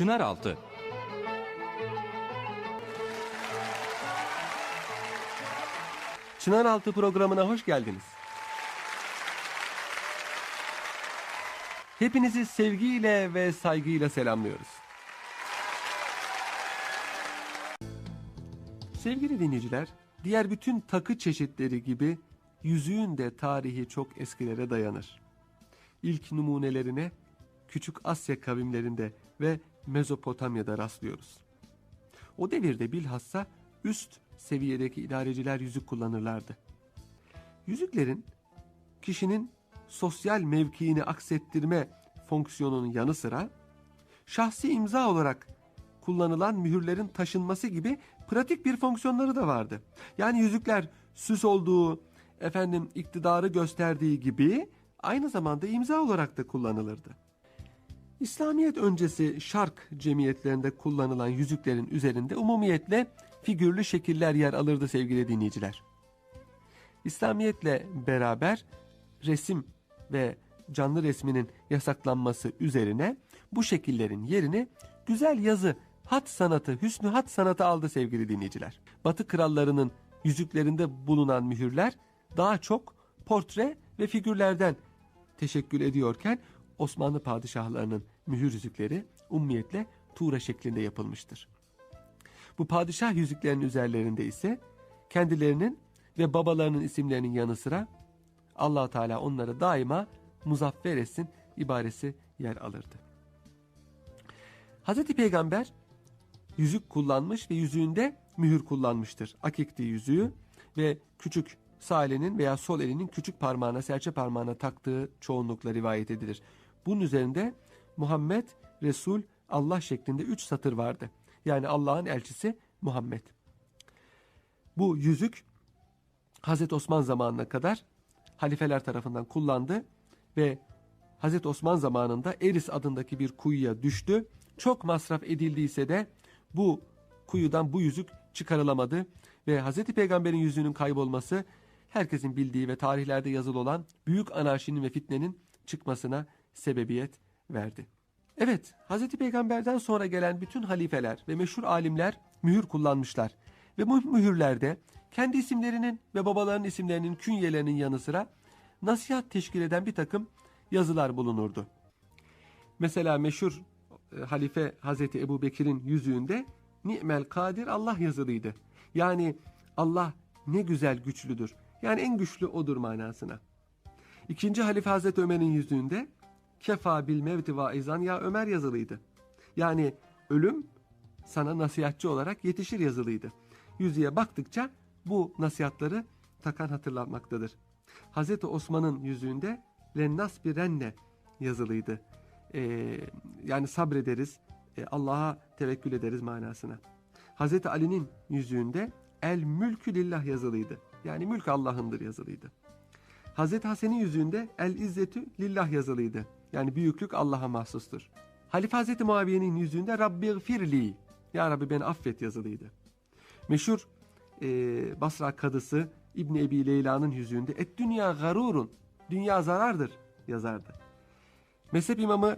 Çınaraltı Çınaraltı programına hoş geldiniz. Hepinizi sevgiyle ve saygıyla selamlıyoruz. Sevgili dinleyiciler, diğer bütün takı çeşitleri gibi yüzüğün de tarihi çok eskilere dayanır. İlk numunelerine Küçük Asya kavimlerinde ve Mezopotamya'da rastlıyoruz. O devirde bilhassa üst seviyedeki idareciler yüzük kullanırlardı. Yüzüklerin kişinin sosyal mevkiini aksettirme fonksiyonunun yanı sıra şahsi imza olarak kullanılan mühürlerin taşınması gibi pratik bir fonksiyonları da vardı. Yani yüzükler süs olduğu, efendim iktidarı gösterdiği gibi aynı zamanda imza olarak da kullanılırdı. İslamiyet öncesi şark cemiyetlerinde kullanılan yüzüklerin üzerinde umumiyetle figürlü şekiller yer alırdı sevgili dinleyiciler. İslamiyetle beraber resim ve canlı resminin yasaklanması üzerine bu şekillerin yerini güzel yazı, hat sanatı, hüsnü hat sanatı aldı sevgili dinleyiciler. Batı krallarının yüzüklerinde bulunan mühürler daha çok portre ve figürlerden teşekkül ediyorken Osmanlı padişahlarının mühür yüzükleri ummiyetle tuğra şeklinde yapılmıştır. Bu padişah yüzüklerinin üzerlerinde ise kendilerinin ve babalarının isimlerinin yanı sıra allah Teala onları daima muzaffer etsin ibaresi yer alırdı. Hz. Peygamber yüzük kullanmış ve yüzüğünde mühür kullanmıştır. Akikti yüzüğü ve küçük sağ elinin veya sol elinin küçük parmağına, serçe parmağına taktığı çoğunlukla rivayet edilir. Bunun üzerinde Muhammed, Resul, Allah şeklinde üç satır vardı. Yani Allah'ın elçisi Muhammed. Bu yüzük Hazreti Osman zamanına kadar halifeler tarafından kullandı ve Hazreti Osman zamanında Eris adındaki bir kuyuya düştü. Çok masraf edildiyse de bu kuyudan bu yüzük çıkarılamadı ve Hazreti Peygamber'in yüzüğünün kaybolması herkesin bildiği ve tarihlerde yazılı olan büyük anarşinin ve fitnenin çıkmasına sebebiyet verdi. Evet, Hz. Peygamber'den sonra gelen bütün halifeler ve meşhur alimler mühür kullanmışlar. Ve bu mühürlerde kendi isimlerinin ve babalarının isimlerinin künyelerinin yanı sıra nasihat teşkil eden bir takım yazılar bulunurdu. Mesela meşhur e, halife Hazreti Ebu Bekir'in yüzüğünde Ni'mel Kadir Allah yazılıydı. Yani Allah ne güzel güçlüdür. Yani en güçlü odur manasına. İkinci halife Hazreti Ömer'in yüzüğünde kefa bil mevti vaizan ya Ömer yazılıydı. Yani ölüm sana nasihatçı olarak yetişir yazılıydı. Yüzüğe baktıkça bu nasihatları takan hatırlanmaktadır. Hazreti Osman'ın yüzüğünde lennas bir renne yazılıydı. Ee, yani sabrederiz, e, Allah'a tevekkül ederiz manasına. Hazreti Ali'nin yüzüğünde el mülkü lillah yazılıydı. Yani mülk Allah'ındır yazılıydı. Hazreti Hasan'ın yüzüğünde el izzetü lillah yazılıydı. Yani büyüklük Allah'a mahsustur. Halife Hazreti Muaviye'nin yüzüğünde Rabbi firli Ya Rabbi beni affet yazılıydı. Meşhur e, Basra kadısı İbni Ebi Leyla'nın yüzüğünde et dünya garurun dünya zarardır yazardı. Mezhep imamı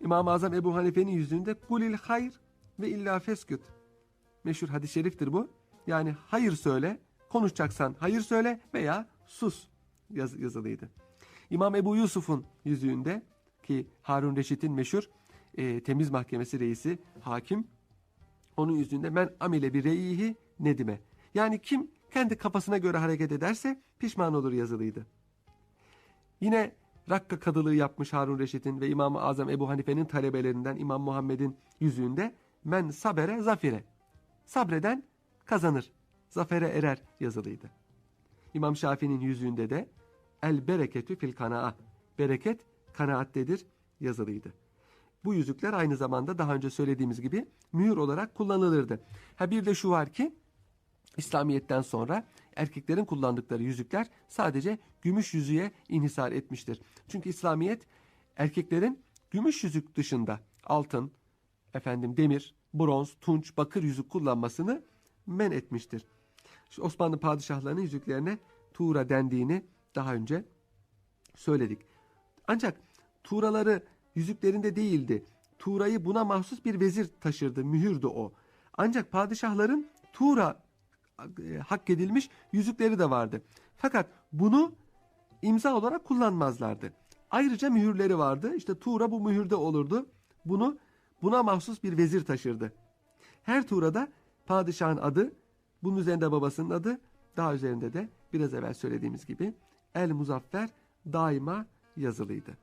İmam-ı Azam Ebu Hanife'nin yüzüğünde kulil hayr ve illa fesküt. Meşhur hadis-i şeriftir bu. Yani hayır söyle, konuşacaksan hayır söyle veya sus yaz, yazılıydı. İmam Ebu Yusuf'un yüzüğünde ki Harun Reşit'in meşhur e, temiz mahkemesi reisi hakim onun yüzünde men amile bir reihi nedime. Yani kim kendi kafasına göre hareket ederse pişman olur yazılıydı. Yine Rakka kadılığı yapmış Harun Reşit'in ve İmam-ı Azam Ebu Hanife'nin talebelerinden İmam Muhammed'in yüzüğünde men sabere zafire. Sabreden kazanır, zafere erer yazılıydı. İmam Şafii'nin yüzüğünde de el bereketü fil kanaa. Bereket kanaattedir yazılıydı. Bu yüzükler aynı zamanda daha önce söylediğimiz gibi mühür olarak kullanılırdı. Ha bir de şu var ki İslamiyet'ten sonra erkeklerin kullandıkları yüzükler sadece gümüş yüzüğe inhisar etmiştir. Çünkü İslamiyet erkeklerin gümüş yüzük dışında altın, efendim demir, bronz, tunç, bakır yüzük kullanmasını men etmiştir. Şu Osmanlı padişahlarının yüzüklerine tuğra dendiğini daha önce söyledik. Ancak tuğraları yüzüklerinde değildi. Tuğra'yı buna mahsus bir vezir taşırdı, mühürdü o. Ancak padişahların Tuğra e, hak edilmiş yüzükleri de vardı. Fakat bunu imza olarak kullanmazlardı. Ayrıca mühürleri vardı. İşte Tuğra bu mühürde olurdu. Bunu buna mahsus bir vezir taşırdı. Her Tuğra'da padişahın adı, bunun üzerinde babasının adı, daha üzerinde de biraz evvel söylediğimiz gibi El Muzaffer daima yazılıydı.